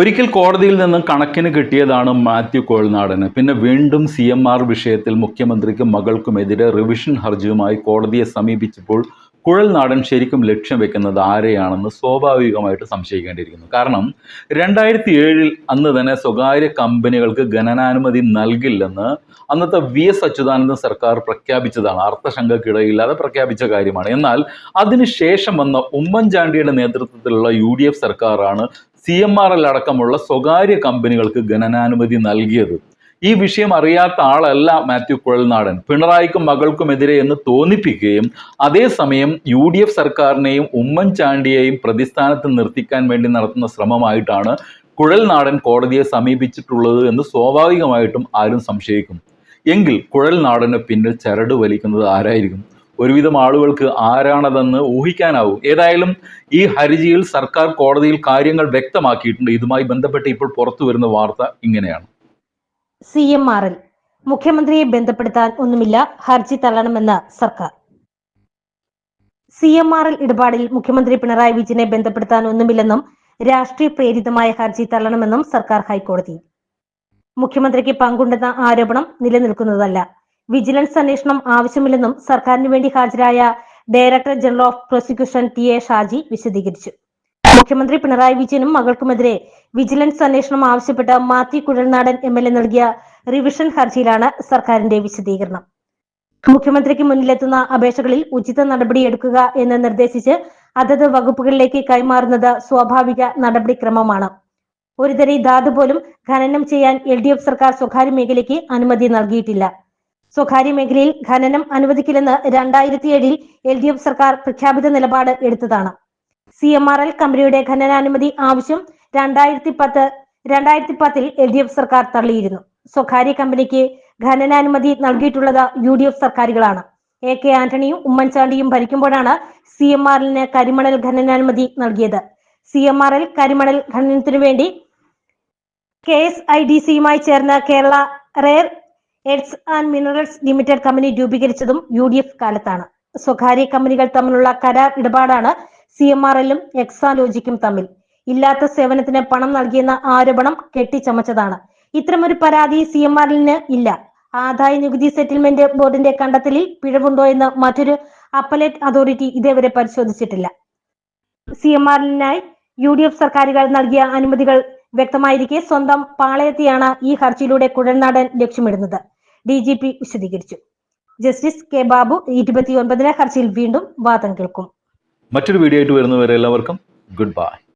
ഒരിക്കൽ കോടതിയിൽ നിന്നും കണക്കിന് കിട്ടിയതാണ് മാത്യു കോൾനാടന് പിന്നെ വീണ്ടും സി എം ആർ വിഷയത്തിൽ മുഖ്യമന്ത്രിക്കും മകൾക്കുമെതിരെ റിവിഷൻ ഹർജിയുമായി കോടതിയെ സമീപിച്ചപ്പോൾ കുഴൽനാടൻ ശരിക്കും ലക്ഷ്യം വെക്കുന്നത് ആരെയാണെന്ന് സ്വാഭാവികമായിട്ട് സംശയിക്കേണ്ടിയിരിക്കുന്നു. കാരണം രണ്ടായിരത്തി ഏഴിൽ അന്ന് തന്നെ സ്വകാര്യ കമ്പനികൾക്ക് ഖനനാനുമതി നൽകില്ലെന്ന് അന്നത്തെ വി എസ് അച്യുതാനന്ദൻ സർക്കാർ പ്രഖ്യാപിച്ചതാണ്. അർത്ഥശങ്കക്കിടയില്ലാതെ പ്രഖ്യാപിച്ച കാര്യമാണ്. എന്നാൽ അതിനുശേഷം വന്ന ഉമ്മൻചാണ്ടിയുടെ നേതൃത്വത്തിലുള്ള യു ഡി എഫ് സർക്കാരാണ് സി എം ആർ എൽ അടക്കമുള്ള സ്വകാര്യ കമ്പനികൾക്ക് ഖനനാനുമതി നൽകിയത്. ഈ വിഷയം അറിയാത്ത ആളല്ല മാത്യു കുഴൽനാടൻ. പിണറായിക്കും മകൾക്കുമെതിരെ എന്ന് തോന്നിപ്പിക്കുകയും അതേസമയം യു ഡി എഫ് സർക്കാരിനെയും ഉമ്മൻചാണ്ടിയെയും പ്രതിസ്ഥാനത്ത് നിർത്തിക്കാൻ വേണ്ടി നടത്തുന്ന ശ്രമമായിട്ടാണ് കുഴൽനാടൻ കോടതിയെ സമീപിച്ചിട്ടുള്ളത് എന്ന് സ്വാഭാവികമായിട്ടും ആരും സംശയിക്കും. എങ്കിൽ കുഴൽനാടന് പിന്നിൽ ചരട് വലിക്കുന്നത് ആരായിരിക്കും? ഒരുവിധം ആളുകൾക്ക് ആരാണതെന്ന് ഊഹിക്കാനാവും. ഏതായാലും ഈ ഹർജിയിൽ സർക്കാർ കോടതിയിൽ കാര്യങ്ങൾ വ്യക്തമാക്കിയിട്ടുണ്ട്. ഇതുമായി ബന്ധപ്പെട്ട് ഇപ്പോൾ പുറത്തു വരുന്ന വാർത്ത ഇങ്ങനെയാണ്. C M R L. മുഖ്യമന്ത്രിയെ ബന്ധപ്പെടുത്താൻ ഒന്നുമില്ല ഹർജി തള്ളണമെന്ന് സർക്കാർ. സി എം ആർ എൽ ഇടപാടിൽ മുഖ്യമന്ത്രി പിണറായി വിജയനെ ബന്ധപ്പെടുത്താൻ ഒന്നുമില്ലെന്നും രാഷ്ട്രീയ പ്രേരിതമായ ഹർജി തള്ളണമെന്നും സർക്കാർ ഹൈക്കോടതി. മുഖ്യമന്ത്രിക്ക് പങ്കുണ്ടെന്ന ആരോപണം നിലനിൽക്കുന്നതല്ല. വിജിലൻസ് അന്വേഷണം ആവശ്യമില്ലെന്നും സർക്കാരിന് വേണ്ടി ഹാജരായ director general of prosecution T A Shaji വിശദീകരിച്ചു. മുഖ്യമന്ത്രി പിണറായി വിജയനും മകൾക്കുമെതിരെ വിജിലൻസ് അന്വേഷണം ആവശ്യപ്പെട്ട Mathew Kuzhalnadan M L A നൽകിയ റിവിഷൻ ഹർജിയിലാണ് സർക്കാരിന്റെ വിശദീകരണം. മുഖ്യമന്ത്രിക്ക് മുന്നിലെത്തുന്ന അപേക്ഷകളിൽ ഉചിത നടപടിയെടുക്കുക എന്ന് നിർദ്ദേശിച്ച് അതത് വകുപ്പുകളിലേക്ക് കൈമാറുന്നത് സ്വാഭാവിക നടപടിക്രമമാണ്. ഒരു തരി ധാതു പോലും ഖനനം ചെയ്യാൻ എൽ ഡി എഫ് സർക്കാർ സ്വകാര്യ മേഖലയ്ക്ക് അനുമതി നൽകിയിട്ടില്ല. സ്വകാര്യ മേഖലയിൽ ഖനനം അനുവദിക്കില്ലെന്ന് രണ്ടായിരത്തി ഏഴിൽ എൽ ഡി എഫ് സർക്കാർ പ്രഖ്യാപിത നിലപാട് എടുത്തതാണ്. സി എം ആർ എൽ കമ്പനിയുടെ ഖനനാനുമതി ആവശ്യം രണ്ടായിരത്തി പത്ത് രണ്ടായിരത്തി പത്തിൽ എൽ ഡി എഫ് സർക്കാർ തള്ളിയിരുന്നു. സ്വകാര്യ കമ്പനിക്ക് ഖനനാനുമതി നൽകിയിട്ടുള്ളത് യു ഡി എഫ് സർക്കാരുകളാണ്. എ കെ ആന്റണിയും ഉമ്മൻചാണ്ടിയും ഭരിക്കുമ്പോഴാണ് സി എം ആർ എല്ലിന് കരിമണൽ ഖനനാനുമതി നൽകിയത്. സി എം ആർ എൽ കരിമണൽ ഖനനത്തിനു വേണ്ടി കെ എസ് ഐ ഡി സിയുമായി ചേർന്ന് Kerala rare earths and minerals limited company രൂപീകരിച്ചതും U D F കാലത്താണ്. സ്വകാര്യ കമ്പനികൾ തമ്മിലുള്ള കരാർ ഇടപാടാണ് സി എം ആർ എല്ലും എക്സാലോജിക്കും തമ്മിൽ. ഇല്ലാത്ത സേവനത്തിന് പണം നൽകിയെന്ന ആരോപണം കെട്ടിച്ചമച്ചതാണ്. ഇത്തരമൊരു പരാതി സി എം ആർ ഇല്ല. ആദായ നികുതി സെറ്റിൽമെന്റ് ബോർഡിന്റെ കണ്ടെത്തലിൽ പിഴവുണ്ടോ എന്ന് മറ്റൊരു അപ്പലേറ്റ് അതോറിറ്റി ഇതേവരെ പരിശോധിച്ചിട്ടില്ല. സി എം എല്ലിനായി യു ഡി എഫ് സർക്കാരുകൾ നൽകിയ അനുമതികൾ വ്യക്തമായിരിക്കെ സ്വന്തം പാളയത്തെയാണ് ഈ ഹർജിയിലൂടെ കുഴൽനാടൻ ലക്ഷ്യമിടുന്നത്. ഡി ജി പി വിശദീകരിച്ചു. ജസ്റ്റിസ് കെ ബാബു ഇരുപത്തിയൊൻപതിന് ഹർജിയിൽ വീണ്ടും വാദം കേൾക്കും. മറ്റൊരു വീഡിയോ ആയിട്ട് വരുന്നവരെ എല്ലാവർക്കും ഗുഡ് ബൈ.